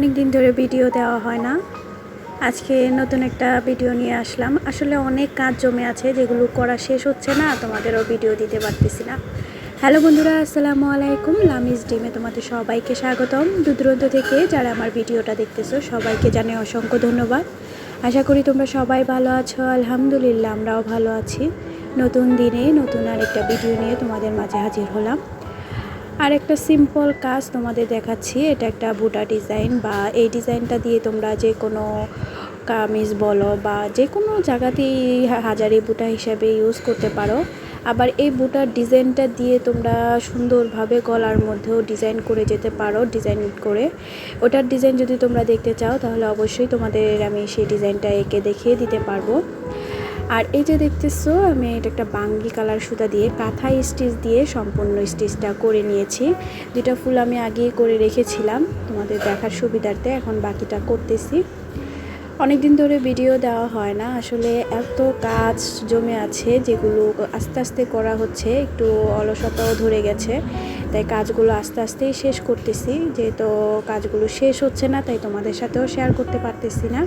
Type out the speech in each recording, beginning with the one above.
অনেক দিন ধরে ভিডিও দেওয়া হয় না। আজকে নতুন একটা ভিডিও নিয়ে আসলাম। আসলে অনেক কাজ জমে আছে, যেগুলো করা শেষ হচ্ছে না, তোমাদেরও ভিডিও দিতে পারতেছি না। হ্যালো বন্ধুরা, আসসালামু আলাইকুম। লামিজ ডিমে তোমাদের সবাইকে স্বাগতম। দূরদূরান্ত থেকে যারা আমার ভিডিওটা দেখতেছো, সবাইকে জানে অসংখ্য ধন্যবাদ। আশা করি তোমরা সবাই ভালো আছো। আলহামদুলিল্লাহ, আমরাও ভালো আছি। নতুন দিনে নতুন আরেকটা ভিডিও নিয়ে তোমাদের মাঝে হাজির হলাম। আর একটা সিম্পল কাজ তোমাদের দেখাচ্ছি, এটা একটা বুটা ডিজাইন বা এই ডিজাইনটা দিয়ে তোমরা যে কোনো কামিজ বলো বা যে কোনো জায়গাতেই হাজারি বুটা হিসাবে ইউজ করতে পারো। আবার এই বুটার ডিজাইনটা দিয়ে তোমরা সুন্দরভাবে গলার মধ্যেও ডিজাইন করে যেতে পারো ডিজাইন করে। ওটার ডিজাইন যদি তোমরা দেখতে চাও, তাহলে অবশ্যই তোমাদের আমি সেই ডিজাইনটা এঁকে দেখিয়ে দিতে পারব। আর এই যে দেখতেছো, আমি এটা একটা বাঙ্গি কালার সুতা দিয়ে কাঁথা স্টিচ দিয়ে সম্পূর্ণ স্টিচটা করে নিয়েছি। দুটা ফুল আমি আগেই করে রেখেছিলাম, তোমাদের দেখার সুবিধার্থে এখন বাকিটা করতেছি। অনেক দিন ধরে ভিডিও দেওয়া হয় না, আসলে এত কাজ জমে আছে যেগুলো আস্তে আস্তে করা হচ্ছে, একটু অলসতাও ধরে গেছে, তাই কাজগুলো আস্তে আস্তেই শেষ করতেছি। যেহেতু কাজগুলো শেষ হচ্ছে না, তাই তোমাদের সাথেও শেয়ার করতে পারতেছি না।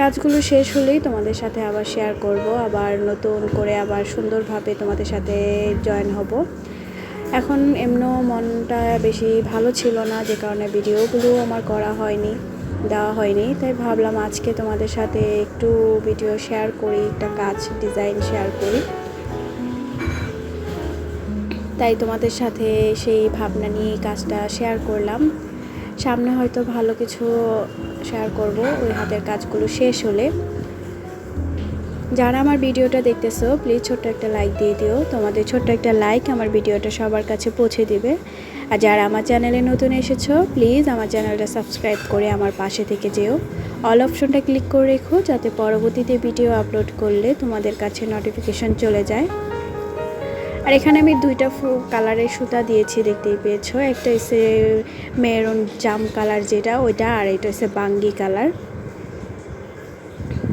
কাজগুলো শেষ হলেই তোমাদের সাথে আবার শেয়ার করব, আবার নতুন করে আবার সুন্দরভাবে তোমাদের সাথে জয়েন হব। এখন এমনও মনটা বেশি ভালো ছিল না, যে কারণে ভিডিওগুলো আমার করা হয়নি, দেওয়া হয়নি। তাই ভাবলাম আজকে তোমাদের সাথে একটু ভিডিও শেয়ার করি, একটা কাজ ডিজাইন শেয়ার করি। তাই তোমাদের সাথে সেই ভাবনা নিয়ে কাজটা শেয়ার করলাম। সামনে হয়তো ভালো কিছু শেয়ার করব, ওই হাতের কাজগুলো শেষ হলে। যারা আমার ভিডিওটা দেখতেছো প্লিজ ছোট্ট একটা লাইক দিয়ে দিও। তোমাদের ছোট্ট একটা লাইক আমার ভিডিওটা সবার কাছে পৌঁছে দিবে। আর যারা আমার চ্যানেলে নতুন এসেছ প্লিজ আমার চ্যানেলটা সাবস্ক্রাইব করে আমার পাশে থেকে যেও। অল অপশনটা ক্লিক করে রেখো, যাতে পরবর্তীতে ভিডিও আপলোড করলে তোমাদের কাছে নোটিফিকেশন চলে যায়। আর এখানে আমি দুইটা কালারের সুতা দিয়েছি, দেখতেই পেয়েছ। একটা হচ্ছে মেরুন জাম কালার যেটা, ওইটা, আর এটা হচ্ছে বাঙ্গি কালার।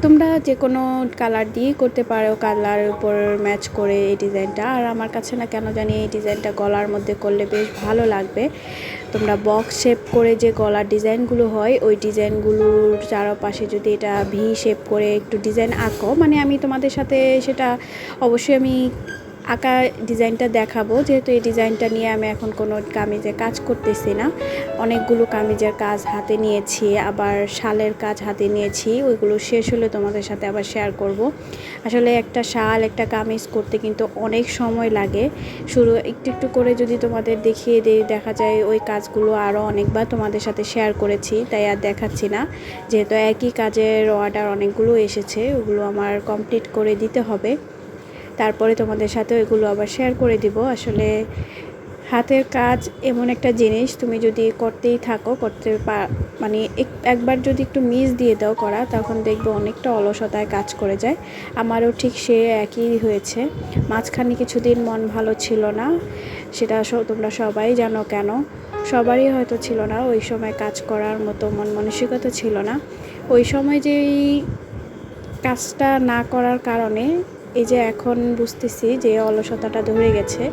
তোমরা যে কোনো কালার দিয়েই করতে পারো, কালার উপর ম্যাচ করে এই ডিজাইনটা। আর আমার কাছে না, কেন জানি এই ডিজাইনটা গলার মধ্যে করলে বেশ ভালো লাগবে। তোমরা বক্স শেপ করে যে গলার ডিজাইনগুলো হয়, ওই ডিজাইনগুলোর চারপাশে যদি এটা ভি শেপ করে একটু ডিজাইন আঁকো। মানে আমি তোমাদের সাথে সেটা অবশ্যই আমি আঁকা ডিজাইনটা দেখাবো। যেহেতু এই ডিজাইনটা নিয়ে আমি এখন কোনো কামিজে কাজ করতেছি না। অনেকগুলো কামিজের কাজ হাতে নিয়েছি, আবার শালের কাজ হাতে নিয়েছি। ওইগুলো শেষ হলে তোমাদের সাথে আবার শেয়ার করব। আসলে একটা শাল, একটা কামিজ করতে কিন্তু অনেক সময় লাগে। শুরু একটু একটু করে যদি তোমাদের দেখিয়ে দিই, দেখা যায় ওই কাজগুলো আরও অনেকবার তোমাদের সাথে শেয়ার করেছি, তাই আর দেখাচ্ছি না। যেহেতু একই কাজের অর্ডার অনেকগুলো এসেছে, ওগুলো আমার কমপ্লিট করে দিতে হবে। তারপরে তোমাদের সাথে এগুলো আবার শেয়ার করে দিব। আসলে হাতের কাজ এমন একটা জিনিস, তুমি যদি করতেই থাকো, করতে মানে একবার যদি একটু মিস দিয়ে দাও করা, তখন দেখবে অনেকটা অলসতায় কাজ করে যায়। আমারও ঠিক সে একই হয়েছে। মাঝখানে কিছুদিন মন ভালো ছিল না, সেটা তোমরা সবাই জানো কেন? সবারই হয়তো ছিল না, ওই সময় কাজ করার মতো মন মানসিকতা ছিল না। ওই সময় যেই কাজটা না করার কারণে এই যে এখন বুঝতেছি যে অলসতাটা ধরে গেছে।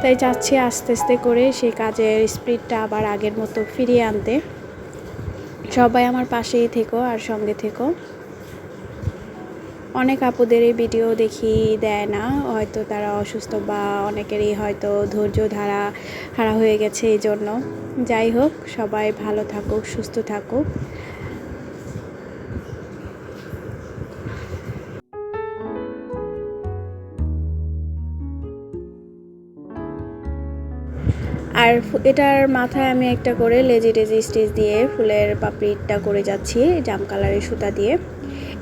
তাই চাচ্ছি আস্তে আস্তে করে সেই কাজের স্পিডটা আবার আগের মতো ফিরিয়ে আনতে। সবাই আমার পাশেই থেকো আর সঙ্গে থেকো। অনেক আপুদের এই ভিডিও দেখি দেয় না, হয়তো তারা অসুস্থ বা অনেকেরই হয়তো ধৈর্য ধারা হারা হয়ে গেছে এই জন্য যাই হোক, সবাই ভালো থাকুক, সুস্থ থাকুক। আর এটার মাথায় আমি একটা করে লেজি টেজি স্টিচ দিয়ে ফুলের পাপড়িটা করে যাচ্ছি, জাম কালারের সুতা দিয়ে।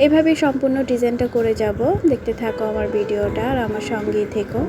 এভাবে সম্পূর্ণ ডিজাইনটা করে যাব। দেখতে থাকো আমার ভিডিওটা আর আমার সঙ্গেই থেকো।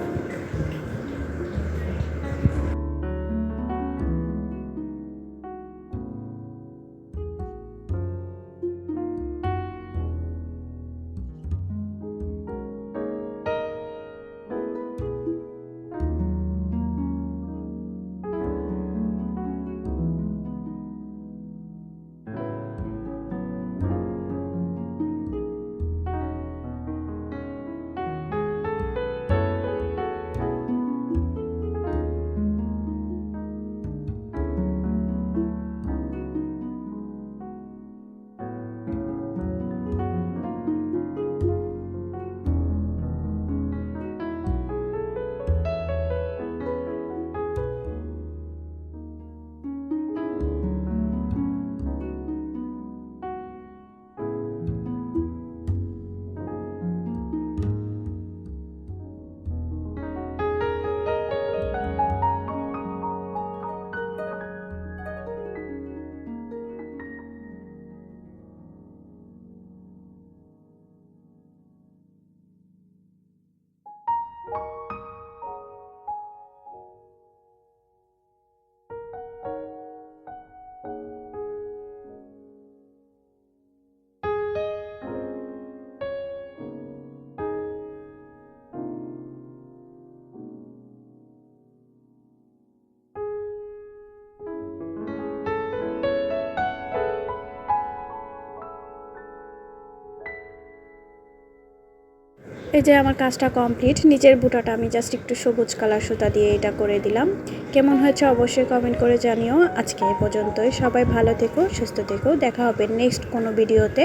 এই যে আমার কাজটা কমপ্লিট নিচের বুটাটা আমি জাস্ট একটু সবুজ কালার সুতা দিয়ে এটা করে দিলাম। কেমন হয়েছে অবশ্যই কমেন্ট করে জানিও। আজকে এ পর্যন্তই। সবাই ভালো থেকো, সুস্থ থেকো। দেখা হবে নেক্সট কোনো ভিডিওতে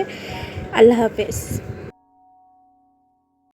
আল্লাহ হাফেজ।